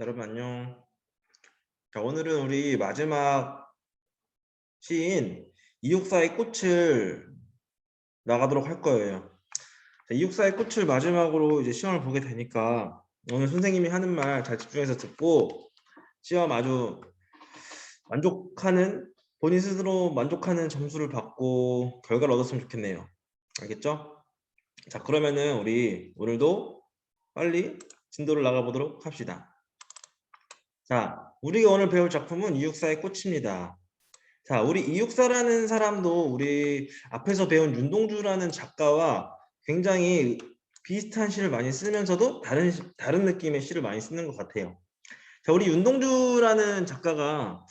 여러분 안녕. 자, 오늘은 우리 마지막 시인 이육사의 꽃을 나가도록 할 거예요. 자, 이육사의 꽃을 마지막으로 이제 시험을 보게 되니까 오늘 선생님이 하는 말 잘 집중해서 듣고 시험 아주 만족하는 본인 스스로 만족하는 점수를 받고 결과를 얻었으면 좋겠네요. 알겠죠? 자, 그러면은 우리 오늘도 빨리 진도를 나가보도록 합시다. 자, 우리가 오늘 배울 작품은 이육사의 꽃입니다. 자, 우리 이육사라는 사람도 우리 앞에서 배운 윤동주라는 작가와 굉장히 비슷한 시를 많이 쓰면서도 다른 시- 다른 느낌의 시를 많이 쓰는 것 같아요. 자, 우리 윤동주라는 작가가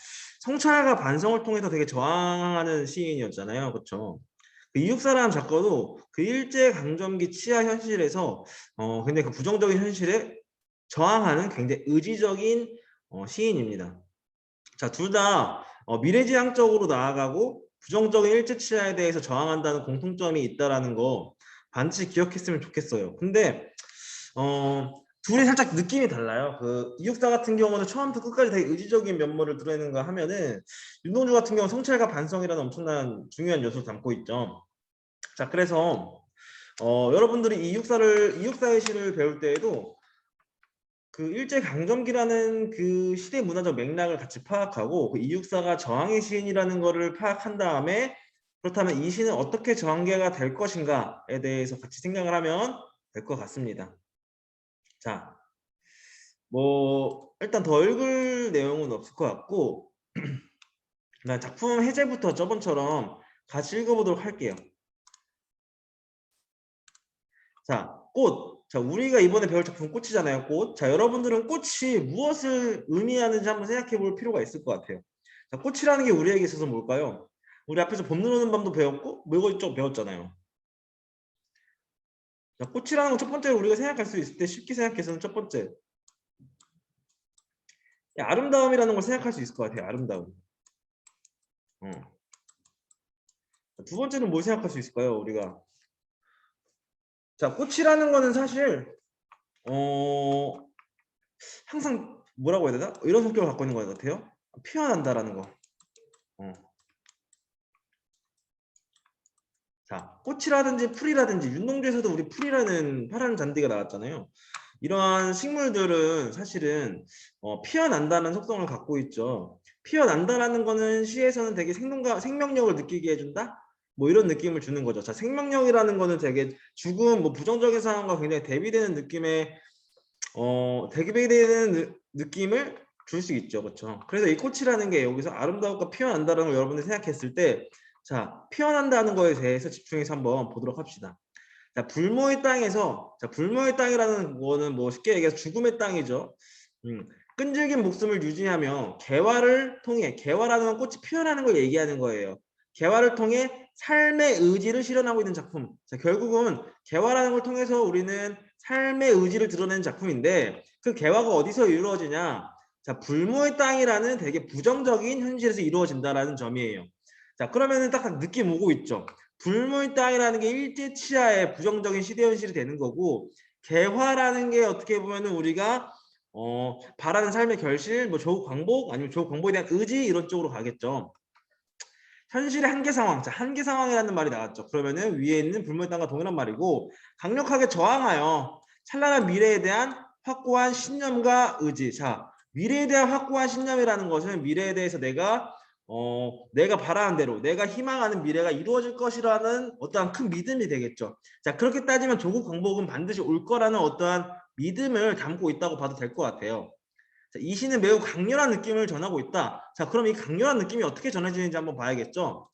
성찰과 반성을 통해서 되게 저항하는 시인이었잖아요. 그렇죠? 그 이육사라는 작가도 그 일제 강점기 치하 현실에서 어 근데 그 부정적인 현실에 저항하는 굉장히 의지적인 어, 시인입니다. 자, 둘다 어, 미래지향적으로 나아가고 부정적인 일제 치하에 대해서 저항한다는 공통점이 있다라는 거 반드시 기억했으면 좋겠어요. 근데 어, 둘이 살짝 느낌이 달라요. 그 이육사 같은 경우는 처음부터 끝까지 되게 의지적인 면모를 드러내는가 하면은 윤동주 같은 경우는 성찰과 반성이라는 엄청난 중요한 요소를 담고 있죠. 자, 그래서 어, 여러분들이 이육사를 이육사의 시를 배울 때에도 그 일제 강점기라는 그 시대 문화적 맥락을 같이 파악하고 그 이육사가 저항의 시인이라는 거를 파악한 다음에 그렇다면 이 시는 어떻게 저항계가 될 것인가에 대해서 같이 생각을 하면 될 것 같습니다. 자, 뭐 일단 더 읽을 내용은 없을 것 같고 나 작품 해제부터 저번처럼 같이 읽어보도록 할게요. 자, 꽃. 자, 우리가 이번에 배울 작품 꽃이잖아요. 꽃. 자, 여러분들은 꽃이 무엇을 의미하는지 한번 생각해 볼 필요가 있을 것 같아요. 자, 꽃이라는 게 우리에게 있어서 뭘까요? 우리 앞에서 봄눈 오는 밤도 배웠고, 뭐 이거 쪽 배웠잖아요. 자, 꽃이라는 건 첫 번째로 우리가 생각할 수 있을 때 쉽게 생각해서는 첫 번째. 야, 아름다움이라는 걸 생각할 수 있을 것 같아요. 아름다움. 어. 자, 두 번째는 뭘 생각할 수 있을까요? 우리가 자, 꽃이라는 거는 사실 어 항상 뭐라고 해야 되나? 이런 성격을 갖고 있는 것 같아요. 피어난다라는 거. 어. 자, 꽃이라든지 풀이라든지 윤동주에서도 우리 풀이라는 파란 잔디가 나왔잖아요. 이러한 식물들은 사실은 어, 피어난다는 속성을 갖고 있죠. 피어난다라는 거는 시에서는 되게 생동과 생명력을 느끼게 해준다. 뭐 이런 느낌을 주는 거죠. 자, 생명력이라는 거는 되게 죽음, 뭐 부정적인 상황과 굉장히 대비되는 느낌의 어 대비되는 느, 느낌을 줄 수 있죠, 그렇죠? 그래서 이 꽃이라는 게 여기서 아름다움과 피어난다는 걸 여러분들 생각했을 때, 자 피어난다는 거에 대해서 집중해서 한번 보도록 합시다. 자 불모의 땅에서, 자 불모의 땅이라는 거는 뭐 쉽게 얘기해서 죽음의 땅이죠. 음, 끈질긴 목숨을 유지하며 개화를 통해 개화라는 건 꽃이 피어나는 걸 얘기하는 거예요. 개화를 통해 삶의 의지를 실현하고 있는 작품. 자, 결국은 개화라는 걸 통해서 우리는 삶의 의지를 드러내는 작품인데 그 개화가 어디서 이루어지냐? 자, 불모의 땅이라는 되게 부정적인 현실에서 이루어진다라는 점이에요. 자, 그러면은 딱 느낌 오고 있죠. 불모의 땅이라는 게 일제 치하의 부정적인 시대 현실이 되는 거고 개화라는 게 어떻게 보면은 우리가 어, 바라는 삶의 결실, 뭐 조국 광복 아니면 조국 광복에 대한 의지 이런 쪽으로 가겠죠. 현실의 한계 상황, 자 한계 상황이라는 말이 나왔죠. 그러면은 위에 있는 불모의 땅과 동일한 말이고 강력하게 저항하여 찬란한 미래에 대한 확고한 신념과 의지. 자 미래에 대한 확고한 신념이라는 것은 미래에 대해서 내가 어 내가 바라는 대로 내가 희망하는 미래가 이루어질 것이라는 어떠한 큰 믿음이 되겠죠. 자 그렇게 따지면 조국 광복은 반드시 올 거라는 어떠한 믿음을 담고 있다고 봐도 될 것 같아요. 자, 이 시는 매우 강렬한 느낌을 전하고 있다. 자, 그럼 이 강렬한 느낌이 어떻게 전해지는지 한번 봐야겠죠.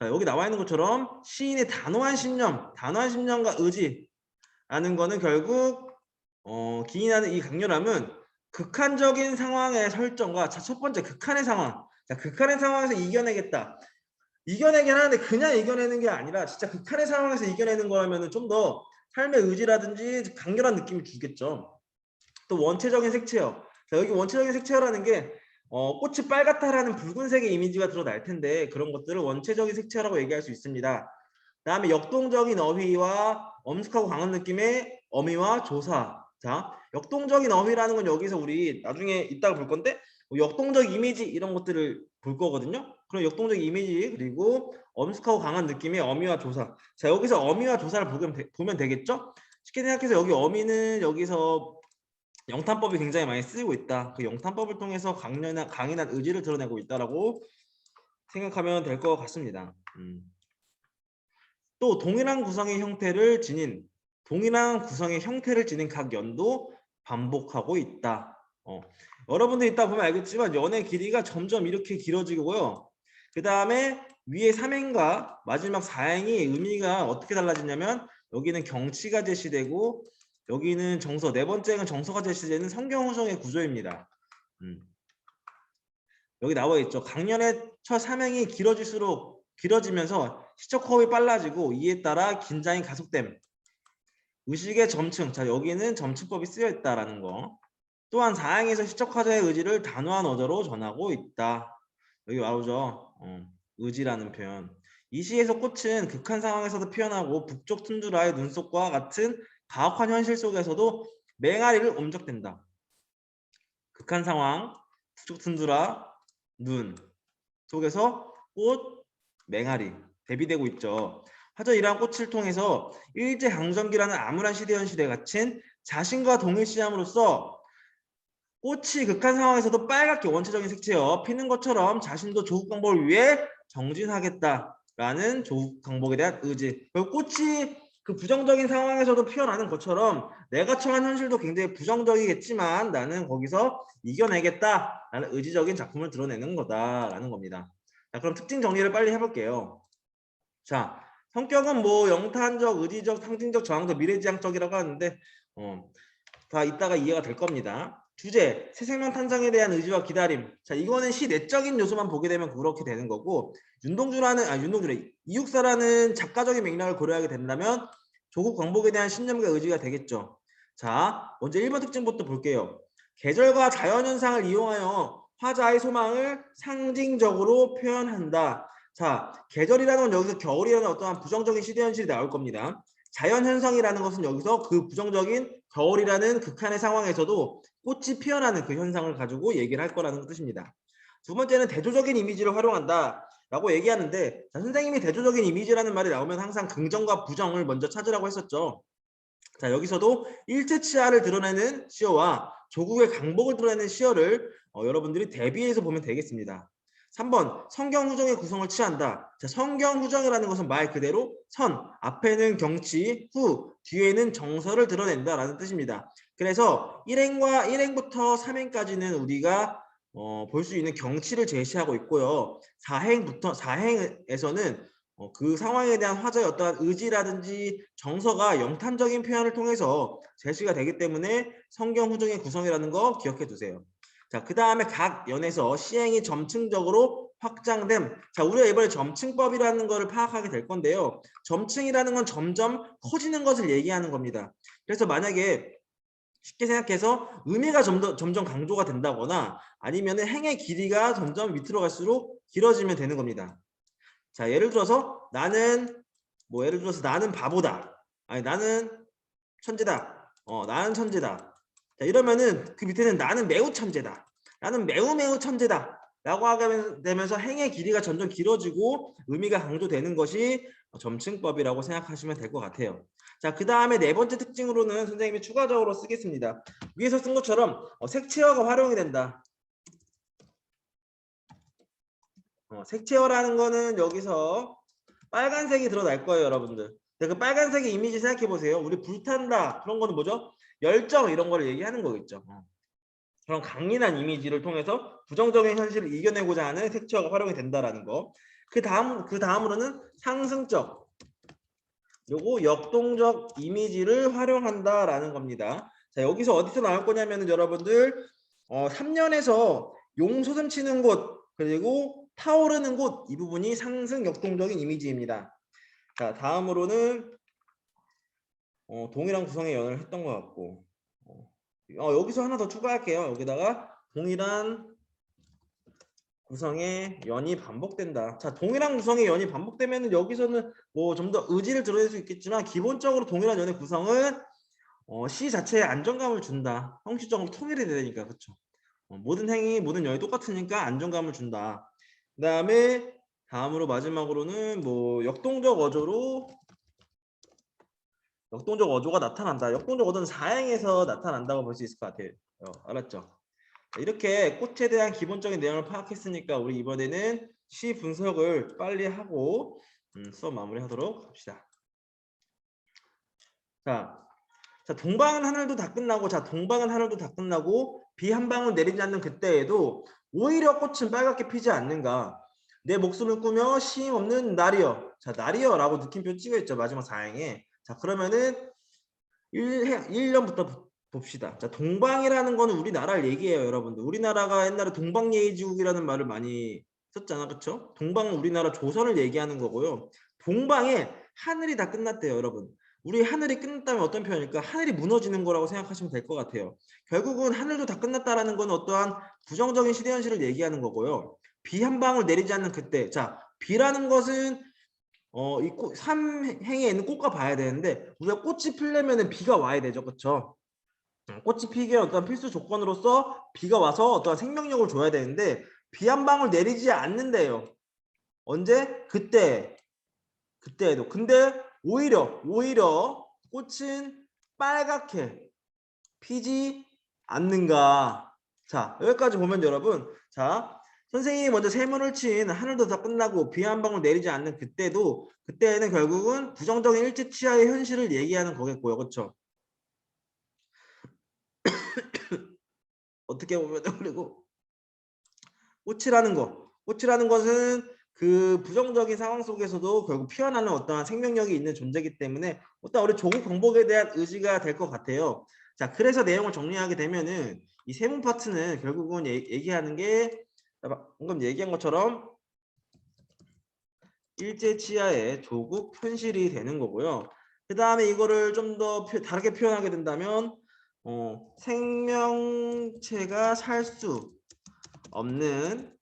자, 여기 나와 있는 것처럼 시인의 단호한 신념, 단호한 신념과 의지라는 거는 결국 어, 기인하는 이 강렬함은 극한적인 상황의 설정과 자, 첫 번째 극한의 상황. 자, 극한의 상황에서 이겨내겠다. 이겨내긴 하는데 그냥 이겨내는 게 아니라 진짜 극한의 상황에서 이겨내는 거라면 좀 더 삶의 의지라든지 강렬한 느낌을 주겠죠. 또 원체적인 색채요. 자, 여기 원체적인 색채라는 게 어, 꽃이 빨갛다라는 붉은색의 이미지가 드러날 텐데 그런 것들을 원체적인 색채라고 얘기할 수 있습니다. 다음에 역동적인 어휘와 엄숙하고 강한 느낌의 어미와 조사. 자, 역동적인 어휘라는 건 여기서 우리 나중에 이따가 볼 건데 뭐 역동적 이미지 이런 것들을 볼 거거든요. 그럼 역동적 이미지 그리고 엄숙하고 강한 느낌의 어미와 조사. 자 여기서 어미와 조사를 보면, 되, 보면 되겠죠? 쉽게 생각해서 여기 어미는 여기서 영탄법이 굉장히 많이 쓰이고 있다. 그 영탄법을 통해서 강렬한 강인한 의지를 드러내고 있다라고 생각하면 될 것 같습니다. 음. 또 동일한 구성의 형태를 지닌 동일한 구성의 형태를 지닌 각 연도 반복하고 있다. 어. 여러분들 이따 보면 알겠지만 연의 길이가 점점 이렇게 길어지고요. 그 다음에 위에 3행과 마지막 4행이 의미가 어떻게 달라지냐면 여기는 경치가 제시되고 여기는 정서 네 번째는 정서가 제시되는 성경 후성의 구조입니다. 음. 여기 나와 있죠. 강연의 첫 3행이 길어질수록 길어지면서 시적 호흡이 빨라지고 이에 따라 긴장이 가속됨. 의식의 점층. 자 여기는 점층법이 쓰여 있다라는 거. 또한 4행에서 시적 화자의 의지를 단호한 어조로 전하고 있다. 여기 나오죠. 어, 의지라는 표현. 이 시에서 꽃은 극한 상황에서도 표현하고 북쪽 툰드라의 눈속과 같은 가혹한 현실 속에서도 맹아리를 엄적된다. 극한 상황, 북쪽 툰드라, 눈 속에서 꽃, 맹아리 대비되고 있죠. 화저 이러한 꽃을 통해서 일제 강점기라는 암울한 시대 현실에 갇힌 자신과 동일시함으로써 꽃이 극한 상황에서도 빨갛게 원체적인 색채여 피는 것처럼 자신도 조국 광복을 위해 정진하겠다라는 조국 광복에 대한 의지. 그리고 꽃이 그 부정적인 상황에서도 피어나는 것처럼 내가 처한 현실도 굉장히 부정적이겠지만 나는 거기서 이겨내겠다라는 의지적인 작품을 드러내는 거다라는 겁니다. 자, 그럼 특징 정리를 빨리 해볼게요. 자, 성격은 뭐 영탄적, 의지적, 상징적, 저항적, 미래지향적이라고 하는데 어, 다 이따가 이해가 될 겁니다. 주제, 새 생명 탄생에 대한 의지와 기다림. 자, 이거는 시 내적인 요소만 보게 되면 그렇게 되는 거고 윤동주라는 아 윤동주래 이육사라는 작가적인 맥락을 고려하게 된다면 조국 광복에 대한 신념과 의지가 되겠죠. 자, 먼저 1번 특징부터 볼게요. 계절과 자연 현상을 이용하여 화자의 소망을 상징적으로 표현한다. 자, 계절이라는 건 여기서 겨울이라는 어떠한 부정적인 시대 현실이 나올 겁니다. 자연 현상이라는 것은 여기서 그 부정적인 겨울이라는 극한의 상황에서도 꽃이 피어나는 그 현상을 가지고 얘기를 할 거라는 뜻입니다. 두 번째는 대조적인 이미지를 활용한다. 라고 얘기하는데 자, 선생님이 대조적인 이미지라는 말이 나오면 항상 긍정과 부정을 먼저 찾으라고 했었죠. 자 여기서도 일제치하를 드러내는 시어와 조국의 강복을 드러내는 시어를 어, 여러분들이 대비해서 보면 되겠습니다. 3번 성경 후정의 구성을 취한다. 자, 성경 후정이라는 것은 말 그대로 선 앞에는 경치 후 뒤에는 정서를 드러낸다라는 뜻입니다. 그래서 1행과 1행부터 3행까지는 우리가 어, 볼 수 있는 경치를 제시하고 있고요. 4행부터 4행에서는 어, 그 상황에 대한 화자의 어떠한 의지라든지 정서가 영탄적인 표현을 통해서 제시가 되기 때문에 성경 후정의 구성이라는 거 기억해 두세요. 자, 그 다음에 각 연에서 시행이 점층적으로 확장됨. 자, 우리가 이번에 점층법이라는 것을 파악하게 될 건데요. 점층이라는 건 점점 커지는 것을 얘기하는 겁니다. 그래서 만약에 쉽게 생각해서 의미가 점점, 점점 강조가 된다거나 아니면 행의 길이가 점점 밑으로 갈수록 길어지면 되는 겁니다. 자, 예를 들어서 나는 뭐 예를 들어서 나는 바보다. 아니 나는 천재다. 어, 나는 천재다. 자, 이러면은 그 밑에는 나는 매우 천재다. 나는 매우 매우 천재다. 라고 하게 되면서 행의 길이가 점점 길어지고 의미가 강조되는 것이 점층법이라고 생각하시면 될 것 같아요. 자, 그 다음에 네 번째 특징으로는 선생님이 추가적으로 쓰겠습니다. 위에서 쓴 것처럼 어, 색채어가 활용이 된다. 어, 색채어라는 거는 여기서 빨간색이 드러날 거예요, 여러분들. 그 빨간색의 이미지 생각해 보세요. 우리 불탄다 그런 거는 뭐죠? 열정 이런 거를 얘기하는 거겠죠. 어. 그런 강인한 이미지를 통해서 부정적인 현실을 이겨내고자 하는 색채어가 활용이 된다라는 거. 그 다음 그 다음으로는 상승적 요거 역동적 이미지를 활용한다라는 겁니다. 자 여기서 어디서 나올 거냐면은 여러분들 어 3년에서 용소름 치는 곳 그리고 타오르는 곳 이 부분이 상승 역동적인 이미지입니다. 자 다음으로는 어, 동일한 구성의 연을 했던 것 같고 어, 어, 여기서 하나 더 추가할게요. 여기다가 동일한 구성의 연이 반복된다. 자, 동일한 구성의 연이 반복되면 여기서는 뭐 좀 더 의지를 드러낼 수 있겠지만 기본적으로 동일한 연의 구성은 어, 시 자체에 안정감을 준다. 형식적으로 통일이 되니까 그렇죠. 어, 모든 행위, 모든 영이 똑같으니까 안정감을 준다. 그다음에 다음으로 마지막으로는 뭐 역동적 어조로 역동적 어조가 나타난다. 역동적 어조는 사행에서 나타난다고 볼 수 있을 것 같아요. 어, 알았죠? 자, 이렇게 꽃에 대한 기본적인 내용을 파악했으니까 우리 이번에는 시 분석을 빨리 하고 음, 수업 마무리하도록 합시다. 자, 자 동방은 하늘도 다 끝나고 자 동방은 하늘도 다 끝나고 비 한 방울 내리지 않는 그때에도 오히려 꽃은 빨갛게 피지 않는가? 내 목숨을 꾸며 쉼 없는 날이여. 자 날이여라고 느낌표 찍어 있죠 마지막 사행에. 자 그러면은 1, 1년부터 봅시다. 자 동방이라는 거는 우리나라를 얘기해요 여러분들. 우리나라가 옛날에 동방예의지국이라는 말을 많이 썼잖아 그쵸? 동방은 우리나라 조선을 얘기하는 거고요. 동방에 하늘이 다 끝났대요 여러분. 우리 하늘이 끝났다면 어떤 표현일까? 하늘이 무너지는 거라고 생각하시면 될 것 같아요. 결국은 하늘도 다 끝났다라는 건 어떠한 부정적인 시대 현실을 얘기하는 거고요. 비 한 방울 내리지 않는 그때. 자, 비라는 것은 어, 이 꽃, 삼행에 있는 꽃과 봐야 되는데 우리가 꽃이 피려면은 비가 와야 되죠. 그렇죠? 꽃이 피기에 어떤 필수 조건으로서 비가 와서 어떠한 생명력을 줘야 되는데 비 한 방울 내리지 않는데요. 언제? 그때. 그때에도. 근데 오히려 오히려 꽃은 빨갛게 피지 않는가. 자 여기까지 보면 여러분 자 선생님이 먼저 세문을 친 하늘도 다 끝나고 비 한 방울 내리지 않는 그때도 그때는 결국은 부정적인 일제 치하의 현실을 얘기하는 거겠고요 그렇죠 어떻게 보면 그리고 꽃이라는 거 꽃이라는 것은 그 부정적인 상황 속에서도 결국 피어나는 어떠한 생명력이 있는 존재이기 때문에 어떤 우리 조국 정복에 대한 의지가 될 것 같아요. 자, 그래서 내용을 정리하게 되면은 이 세문 파트는 결국은 얘- 얘기하는 게 방금 얘기한 것처럼 일제 치하의 조국 현실이 되는 거고요. 그 다음에 이거를 좀 더 다르게 표현하게 된다면 어, 생명체가 살 수 없는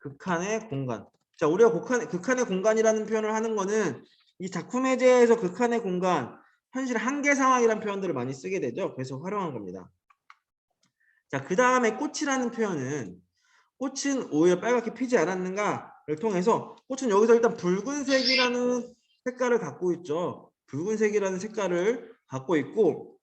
극한의 공간. 자, 우리가 극한, 극한의 공간이라는 표현을 하는 거는 이 작품 해제에서 극한의 공간, 현실 한계 상황이라는 표현들을 많이 쓰게 되죠. 그래서 활용한 겁니다. 자, 그 다음에 꽃이라는 표현은 꽃은 오히려 빨갛게 피지 않았는가를 통해서 꽃은 여기서 일단 붉은색이라는 색깔을 갖고 있죠. 붉은색이라는 색깔을 갖고 있고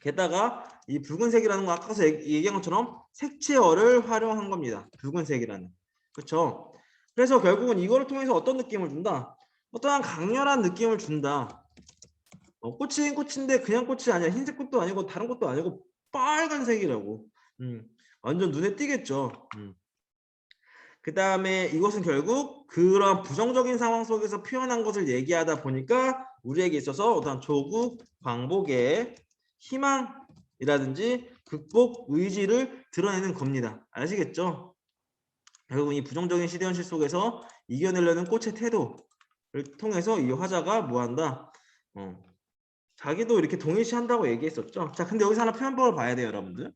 게다가 이 붉은색이라는 거 아까서 얘기- 얘기한 것처럼 색채어를 활용한 겁니다. 붉은색이라는. 그렇죠? 그래서 결국은 이거를 통해서 어떤 느낌을 준다? 어떠한 강렬한 느낌을 준다. 어, 꽃이 꽃인데 그냥 꽃이 아니야. 흰색 꽃도 아니고 다른 꽃도 아니고 빨간색이라고. 음, 완전 눈에 띄겠죠. 음. 그 다음에 이것은 결국 그런 부정적인 상황 속에서 표현한 것을 얘기하다 보니까 우리에게 있어서 어떤 조국 광복의 희망이라든지 극복 의지를 드러내는 겁니다. 아시겠죠? 결국 이 부정적인 시대 현실 속에서 이겨내려는 꽃의 태도를 통해서 이 화자가 뭐한다? 어, 자기도 이렇게 동일시한다고 얘기했었죠. 자, 근데 여기서 하나 표현법을 봐야 돼요, 여러분들.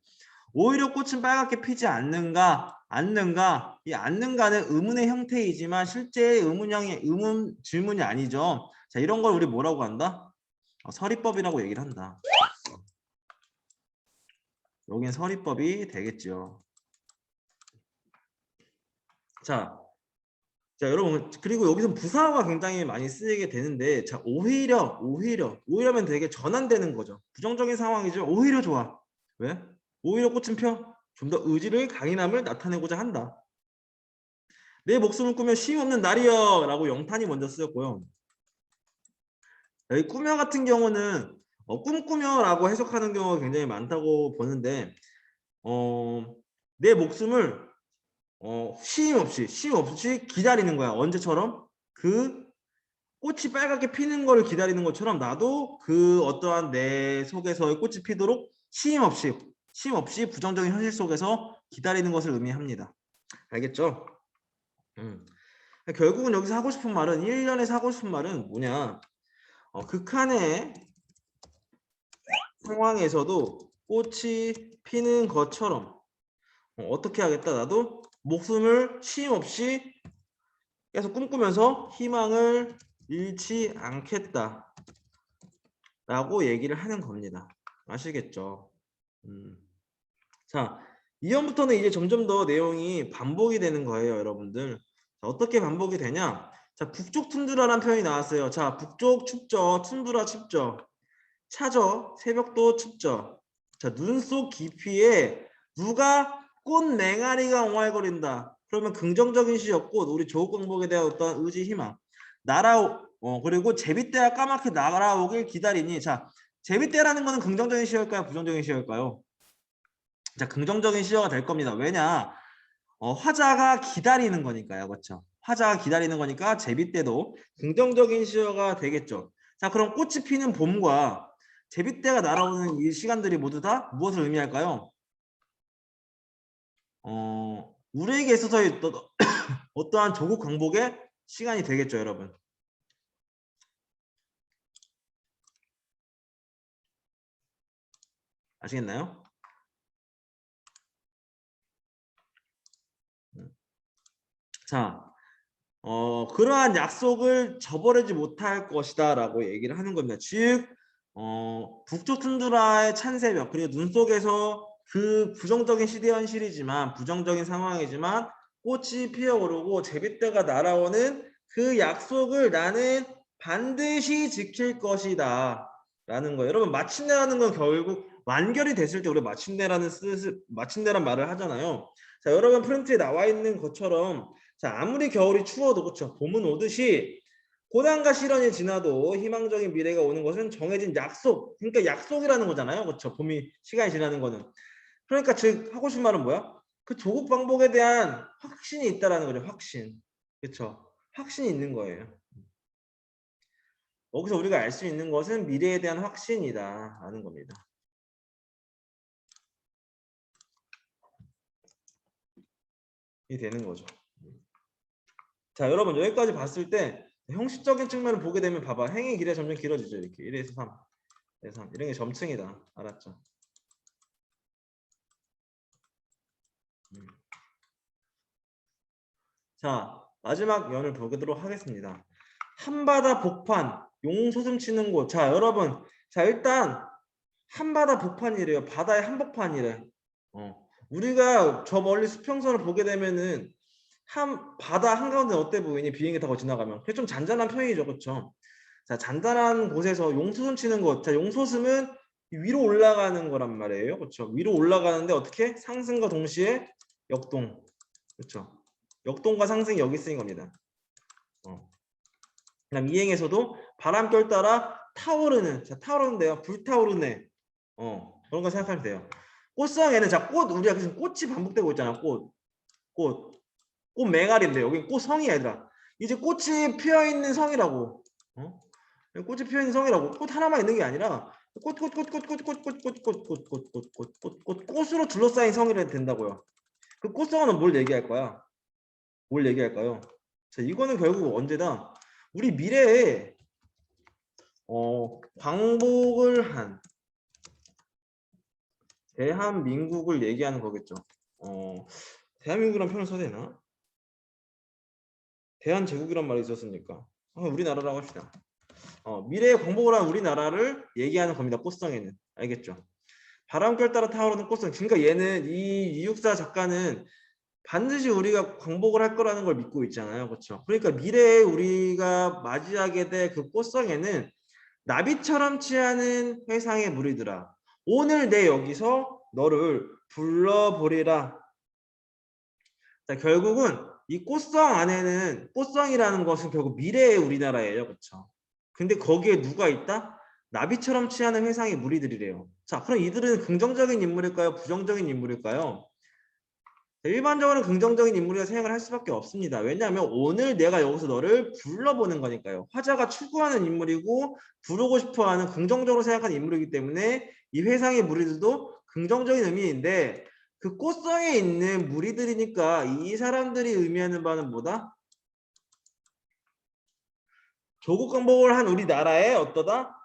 오히려 꽃은 빨갛게 피지 않는가, 않는가. 이 않는가는 의문의 형태이지만 실제 의문형의 의문 질문이 아니죠. 자, 이런 걸 우리 뭐라고 한다? 어, 서리법이라고 얘기를 한다. 여기는 서리법이 되겠죠. 자, 자 여러분 그리고 여기서 부사어가 굉장히 많이 쓰이게 되는데 자 오히려 오히려 오히려면 되게 전환되는 거죠. 부정적인 상황이죠. 오히려 좋아. 왜? 오히려 꽃은 펴. 좀 더 의지를 강인함을 나타내고자 한다. 내 목숨을 꾸며 쉼 없는 날이여 라고 영탄이 먼저 쓰였고요. 여기 꾸며 같은 경우는 어, 꿈꾸며라고 해석하는 경우가 굉장히 많다고 보는데 어, 내 목숨을 어, 쉼 없이 쉼 없이 기다리는 거야 언제처럼 그 꽃이 빨갛게 피는 거를 기다리는 것처럼 나도 그 어떠한 내 속에서의 꽃이 피도록 쉼 없이 쉼 없이 부정적인 현실 속에서 기다리는 것을 의미합니다. 알겠죠? 음. 결국은 여기서 하고 싶은 말은 1년에서 하고 싶은 말은 뭐냐? 어, 극한의 상황에서도 꽃이 피는 것처럼 어, 어떻게 하겠다 나도 목숨을 쉼 없이 계속 꿈꾸면서 희망을 잃지 않겠다 라고 얘기를 하는 겁니다. 아시겠죠? 음. 자, 이전부터는 이제 점점 더 내용이 반복이 되는 거예요, 여러분들. 자, 어떻게 반복이 되냐? 자, 북쪽 툰드라라는 표현이 나왔어요. 자, 북쪽 춥죠. 툰드라 춥죠. 차죠. 새벽도 춥죠. 자, 눈 속 깊이에 누가 꽃 맹아리가 옹알거린다. 그러면 긍정적인 시였고 우리 조국 광복에 대한 어떤 의지 희망. 날아 어 그리고 제비떼가 까맣게 날아오길 기다리니 자 제비떼라는 거는 긍정적인 시일까요? 부정적인 시일까요? 자 긍정적인 시어가 될 겁니다. 왜냐? 어, 화자가 기다리는 거니까요. 그렇죠? 화자가 기다리는 거니까 제비떼도 긍정적인 시어가 되겠죠. 자 그럼 꽃이 피는 봄과 제비떼가 날아오는 이 시간들이 모두 다 무엇을 의미할까요? 어, 우리에게 있어서의 어떠- 어떠한 조국 광복의 시간이 되겠죠, 여러분. 아시겠나요? 음. 자, 어, 그러한 약속을 저버리지 못할 것이다 라고 얘기를 하는 겁니다. 즉, 어, 북쪽 툰드라의 찬 새벽 그리고 눈 속에서 그 부정적인 시대 현실이지만 부정적인 상황이지만 꽃이 피어오르고 제비떼가 날아오는 그 약속을 나는 반드시 지킬 것이다 라는 거예요. 여러분 마침내라는 건 결국 완결이 됐을 때 우리 마침내라는 뜻을 마침내란 말을 하잖아요. 자 여러분 프린트에 나와 있는 것처럼 자 아무리 겨울이 추워도 그렇죠. 봄은 오듯이 고난과 시련이 지나도 희망적인 미래가 오는 것은 정해진 약속. 그러니까 약속이라는 거잖아요. 그렇죠. 봄이 시간이 지나는 거는. 그러니까 즉 하고 싶은 말은 뭐야? 그 조국 방복에 대한 확신이 있다라는 거죠. 확신. 그렇죠. 확신이 있는 거예요. 여기서 우리가 알 수 있는 것은 미래에 대한 확신이다 라는 겁니다. 이 되는 거죠. 자, 여러분 여기까지 봤을 때 형식적인 측면을 보게 되면 봐봐. 행의 길이 점점 길어지죠. 이렇게 1에서 3, 1에서 3. 이런 게 점층이다. 알았죠? 음. 자, 마지막 연을 보도록 하겠습니다. 한바다 복판, 용소숨 치는 곳. 자, 여러분. 자, 일단 한바다 복판이래요. 바다의 한복판이래. 어. 우리가 저 멀리 수평선을 보게 되면은 한 바다 한가운데 어때 보이니? 비행기 타고 지나가면. 그게 좀 잔잔한 편이죠. 그렇죠 자 잔잔한 곳에서 용소숨 치는 곳자 용소숨은 위로 올라가는 거란 말이에요. 그렇죠 위로 올라가는데 어떻게? 상승과 동시에 역동. 그렇죠 역동과 상승이 여기 쓰인 겁니다. 어. 그다음 이행에서도 바람결 따라 타오르는. 자 타오르는데요. 불타오르네. 어 그런 거 생각하면 돼요. 꽃상에는 자꽃 우리가 지금 꽃이 반복되고 있잖아. 꽃 꽃 꽃 맹아리인데 여기 꽃성이 얘들아 이제 꽃이 피어 있는 성이라고 어? 꽃이 피어 있는 성이라고 꽃 하나만 있는 게 아니라 꽃 꽃 꽃 꽃 꽃 꽃 꽃 꽃 꽃 꽃 꽃 꽃 꽃 꽃 꽃으로 둘러싸인 성이라 된다고요 그 꽃성은 뭘 얘기할 거야 뭘 얘기할까요 자 이거는 결국 언제다 우리 미래에 어 광복을 한 대한민국을 얘기하는 거겠죠 어 대한민국이란 표현을 써야 되나 대한제국이란 말이 있었으니까 어, 우리나라라고 합시다. 어, 미래의 광복을 한 우리나라를 얘기하는 겁니다. 꽃성에는 알겠죠? 바람결 따라 타오르는 꽃성. 그러니까 얘는 이 이육사 작가는 반드시 우리가 광복을 할 거라는 걸 믿고 있잖아요. 그렇죠? 그러니까 미래에 우리가 맞이하게 될 그 꽃성에는 나비처럼 취하는 회상의 무리들아. 오늘 내 여기서 너를 불러보리라. 자, 결국은 이 꽃성 안에는 꽃성이라는 것은 결국 미래의 우리나라예요. 그렇죠? 근데 거기에 누가 있다? 나비처럼 취하는 회상의 무리들이래요. 자, 그럼 이들은 긍정적인 인물일까요? 부정적인 인물일까요? 일반적으로 긍정적인 인물이라 생각을 할 수밖에 없습니다. 왜냐하면 오늘 내가 여기서 너를 불러보는 거니까요. 화자가 추구하는 인물이고 부르고 싶어하는 긍정적으로 생각하는 인물이기 때문에 이 회상의 무리들도 긍정적인 의미인데 그 꽃성에 있는 무리들이니까 이 사람들이 의미하는 바는 뭐다? 조국 광복을 한 우리나라의 어떠다?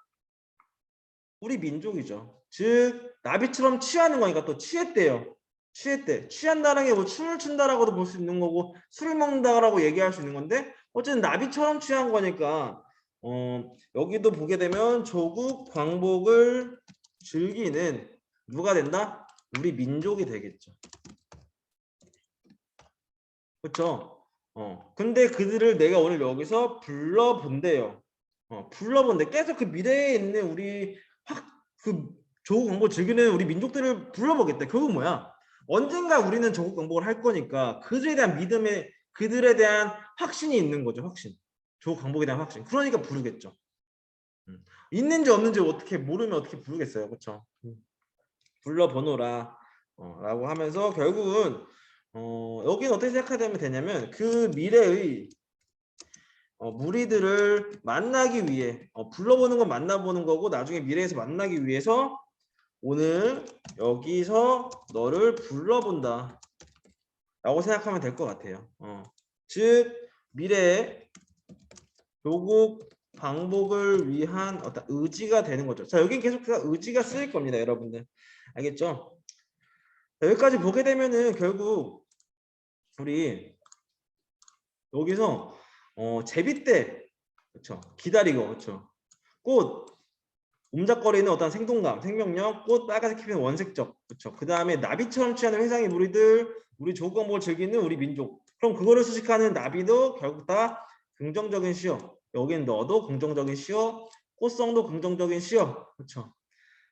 우리 민족이죠. 즉 나비처럼 취하는 거니까 또 취했대요. 취했대. 취한다는 게 뭐 춤을 춘다라고도 볼 수 있는 거고 술을 먹는다라고 얘기할 수 있는 건데 어쨌든 나비처럼 취한 거니까 어, 여기도 보게 되면 조국 광복을 즐기는 누가 된다? 우리 민족이 되겠죠. 그렇죠? 어. 근데 그들을 내가 오늘 여기서 불러본대요. 어, 불러본대. 계속 그 미래에 있는 우리 확그 조국 광복 즐기는 우리 민족들을 불러보겠다. 결국 뭐야? 언젠가 우리는 조국 광복을 할 거니까 그들에 대한 믿음에 그들에 대한 확신이 있는 거죠. 확신. 조국 광복에 대한 확신. 그러니까 부르겠죠. 음. 있는지 없는지 어떻게 모르면 어떻게 부르겠어요. 그렇죠? 불러보노라 어, 라고 하면서 결국은 어, 여기는 어떻게 생각하면 되냐면 그 미래의 어, 무리들을 만나기 위해 어, 불러보는 건 만나보는 거고 나중에 미래에서 만나기 위해서 오늘 여기서 너를 불러본다 라고 생각하면 될 것 같아요 어. 즉 미래에 조국 방복을 위한 어떤 의지가 되는 거죠 자 여긴 계속 그 의지가 쓰일 겁니다 여러분들 알겠죠? 자, 여기까지 보게 되면은 결국 우리 여기서 어, 제비때 그렇죠 기다리고 그렇죠 꽃 움작거리는 어떤 생동감 생명력 꽃 빨간색 피는 원색적 그렇죠 그 다음에 나비처럼 취하는 회상의 무리들 우리 조건복을 즐기는 우리 민족. 그럼 그거를 수식하는 나비도 결국 다 긍정적인 시어. 여긴 너도 긍정적인 시어 꽃성도 긍정적인 시어. 그렇죠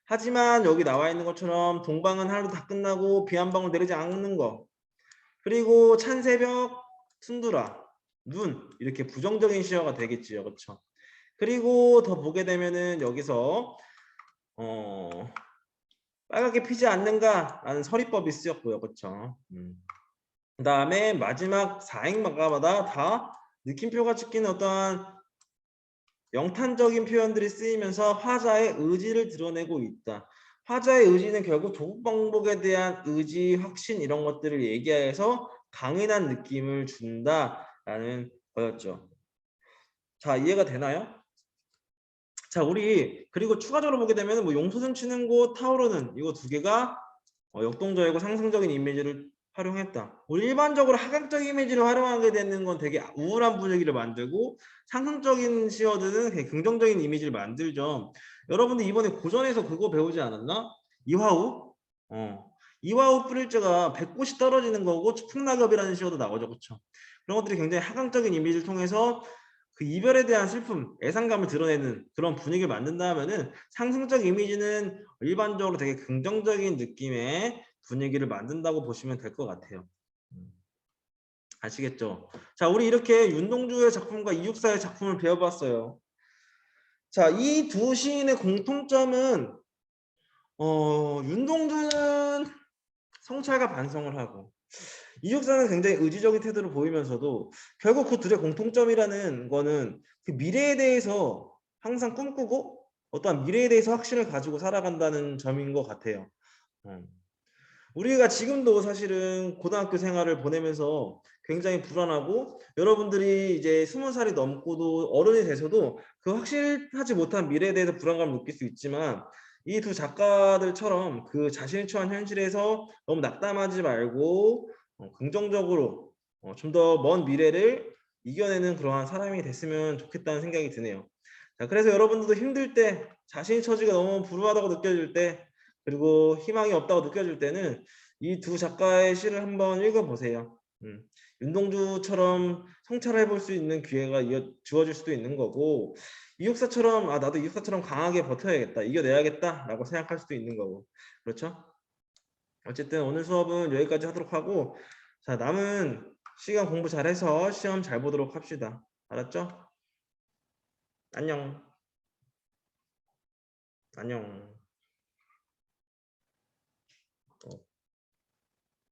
하지만 여기 나와 있는 것처럼 동방은 하루 다 끝나고 비 한 방울 내리지 않는 거 그리고 찬 새벽 툰드라 눈 이렇게 부정적인 시어가 되겠지요. 그렇죠 그리고 더 보게 되면은 여기서 어 빨갛게 피지 않는가 라는 서리법이 쓰였고요. 그렇죠 음. 그 다음에 마지막 사행마가마다 다 느낌표가 찍히는 어떠한 영탄적인 표현들이 쓰이면서 화자의 의지를 드러내고 있다 화자의 의지는 결국 조국 방복에 대한 의지, 확신 이런 것들을 얘기해서 강인한 느낌을 준다라는 거였죠. 자 이해가 되나요? 자 우리 그리고 추가적으로 보게 되면 뭐 용솟음 치는 곳, 타오르는 이거 두 개가 어, 역동적이고 상승적인 이미지를 활용했다. 우리 일반적으로 하강적 이미지를 활용하게 되는 건 되게 우울한 분위기를 만들고 상승적인 되게 긍정적인 이미지를 만들죠. 여러분들 이번에 고전에서 그거 배우지 않았나? 이화우? 어. 이화우 뿌릴자가 100곳이 떨어지는 거고 풍낙엽이라는 시어도 나오죠. 그렇죠? 그런 것들이 굉장히 하강적인 이미지를 통해서 그 이별에 대한 슬픔, 애상감을 드러내는 그런 분위기를 만든다 하면은 상승적 이미지는 일반적으로 되게 긍정적인 느낌의 분위기를 만든다고 보시면 될 것 같아요. 음. 아시겠죠? 자, 우리 이렇게 윤동주의 작품과 이육사의 작품을 배워봤어요. 자, 이 두 시인의 공통점은 어, 윤동주는 성찰과 반성을 하고 이육사는 굉장히 의지적인 태도를 보이면서도 결국 그 둘의 공통점이라는 거는 그 미래에 대해서 항상 꿈꾸고 어떠한 미래에 대해서 확신을 가지고 살아간다는 점인 것 같아요. 음. 우리가 지금도 사실은 고등학교 생활을 보내면서 굉장히 불안하고 여러분들이 이제 스무 살이 넘고도 어른이 돼서도 그 확실하지 못한 미래에 대해서 불안감을 느낄 수 있지만 이 두 작가들처럼 그 자신이 처한 현실에서 너무 낙담하지 말고 어, 긍정적으로 어, 좀더 먼 미래를 이겨내는 그러한 사람이 됐으면 좋겠다는 생각이 드네요. 자, 그래서 여러분들도 힘들 때 자신의 처지가 너무 불우하다고 느껴질 때 그리고 희망이 없다고 느껴질 때는 이 두 작가의 시를 한번 읽어보세요. 음. 윤동주처럼 성찰해 볼 수 있는 기회가 이어, 주어질 수도 있는 거고 이육사처럼 아 나도 이육사처럼 강하게 버텨야겠다 이겨내야겠다 라고 생각할 수도 있는 거고 그렇죠? 어쨌든 오늘 수업은 여기까지 하도록 하고 자 남은 시간 공부 잘해서 시험 잘 보도록 합시다 알았죠? 안녕 안녕